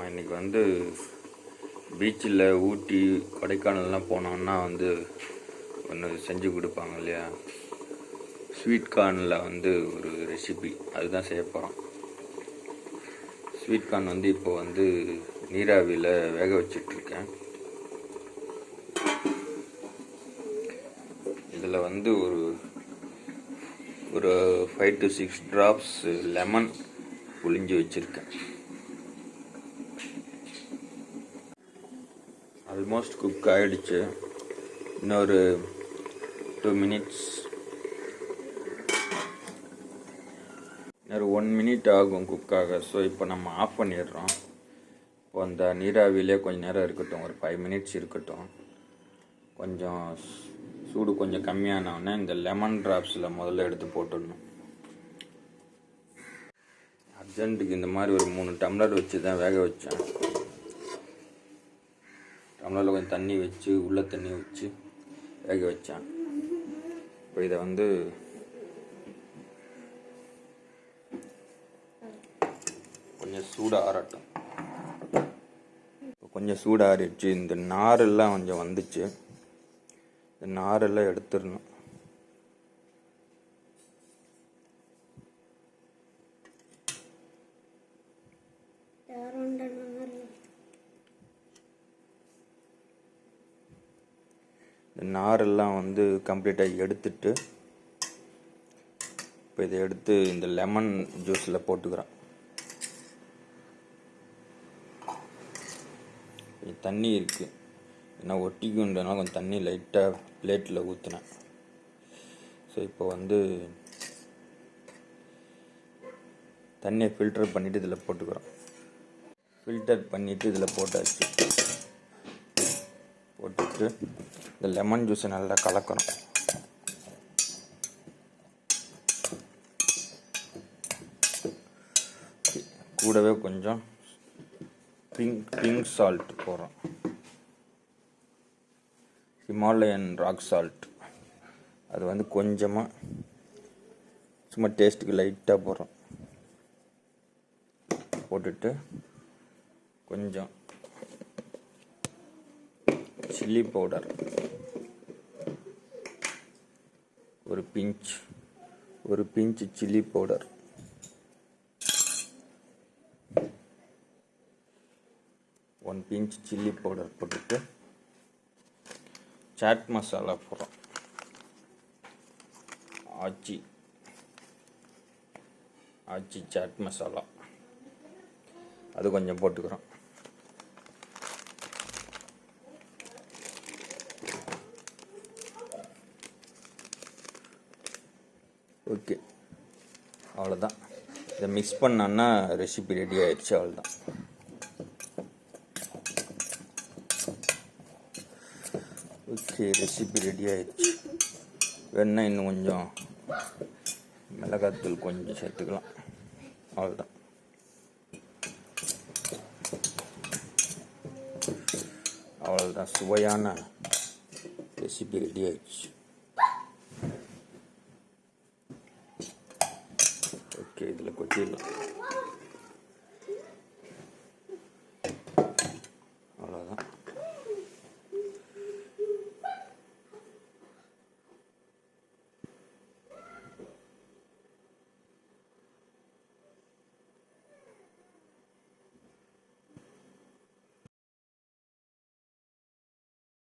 நம்ம இன்னைக்கு வந்து பீச்சில் ஊட்டி கொடைக்கானல்லாம் போனோம்னா வந்து ஒன்று செஞ்சு கொடுப்பாங்க இல்லையா? ஸ்வீட் கார்னில் வந்து ஒரு ரெசிபி அதுதான் செய்ய போகிறோம் ஸ்வீட் கார்ன் வந்து இப்போ வந்து நீராவியில் வேக வச்சிட்ருக்கேன். இதில் வந்து ஒரு ஒரு five to six drops lemon புளிஞ்சு வச்சுருக்கேன். ஆல்மோஸ்ட் குக் ஆகிடுச்சு இன்னொரு டூ மினிட்ஸ் இன்னொரு ஒன் மினிட் ஆகும் குக் ஆக. ஸோ இப்போ நம்ம ஆஃப் பண்ணிடுறோம். இப்போ அந்த நீராவிலே கொஞ்சம் நேரம் இருக்கட்டும். ஒரு ஃபைவ் மினிட்ஸ் இருக்கட்டும். கொஞ்சம் சூடு கொஞ்சம் கம்மியானவுடனே இந்த லெமன் ட்ராப்ஸில் முதல்ல எடுத்து போட்டுடணும். அர்ஜென்ட்டுக்கு இந்த மாதிரி ஒரு மூணு டம்ளர் வச்சு தான் வேக வச்சேன். டம்ளரில் கொஞ்சம் தண்ணி வச்சு உள்ள தண்ணி வச்சு வேக வச்சேன். இப்போ இதை வந்து கொஞ்சம் சூடாக ஆறட்டும். இப்போ கொஞ்சம் சூடாக ஆறிடுச்சு. இந்த நாரெல்லாம் கொஞ்சம் வந்துச்சு. இந்த நாரெல்லாம் எடுத்துடணும். இந்த நாரெல்லாம் வந்து கம்ப்ளீட்டாக எடுத்துட்டு இப்போ இதை எடுத்து இந்த லெமன் ஜூஸில் போட்டுக்கிறேன் தண்ணி இருக்குது ஏன்னா ஒட்டிக்குன்றனால கொஞ்சம் தண்ணி லைட்டாக பிளேட்டில் ஊற்றினேன் ஸோ இப்போ வந்து தண்ணியை ஃபில்டர் பண்ணிவிட்டு இதில் போட்டுக்கிறோம். ஃபில்டர் பண்ணிவிட்டு இதில் போட்டாச்சு. போட்டுட்டு இந்த லெமன் ஜூஸை நல்லா கலக்கணும். கூடவே கொஞ்சம் பிங்க் பிங்க் சால்ட் போடுறோம். ஹிமாலயன் ராக் சால்ட் அது வந்து கொஞ்சமாக சும்மா டேஸ்ட்டுக்கு லைட்டாக போடுறோம். போட்டுட்டு கொஞ்சம் சில்லி பவுடர். ஒரு பிஞ்ச் ஒரு pinch chilli powder. One pinch chilli powder போட்டுட்டு சாட் மசாலா போடுறோம். ஆச்சி ஆச்சி சாட் மசாலா. அது கொஞ்சம் போட்டுக்கிறோம். ஓகே. அவ்வளோதான் இதை மிக்ஸ் பண்ணான்னா ரெசிபி ரெடி ஆயிடுச்சு அவ்வளோதான் ஓகே ரெசிபி ரெடி ஆயிடுச்சு. வேணா இன்னும் கொஞ்சம் மிளகாத்தூள் கொஞ்சம் சேர்த்துக்கலாம். அவ்வளோதான் அவ்வளோதான் சுவையான ரெசிபி ரெடி ஆயிடுச்சு. ഇതിൽ കൊച്ചിയിൽ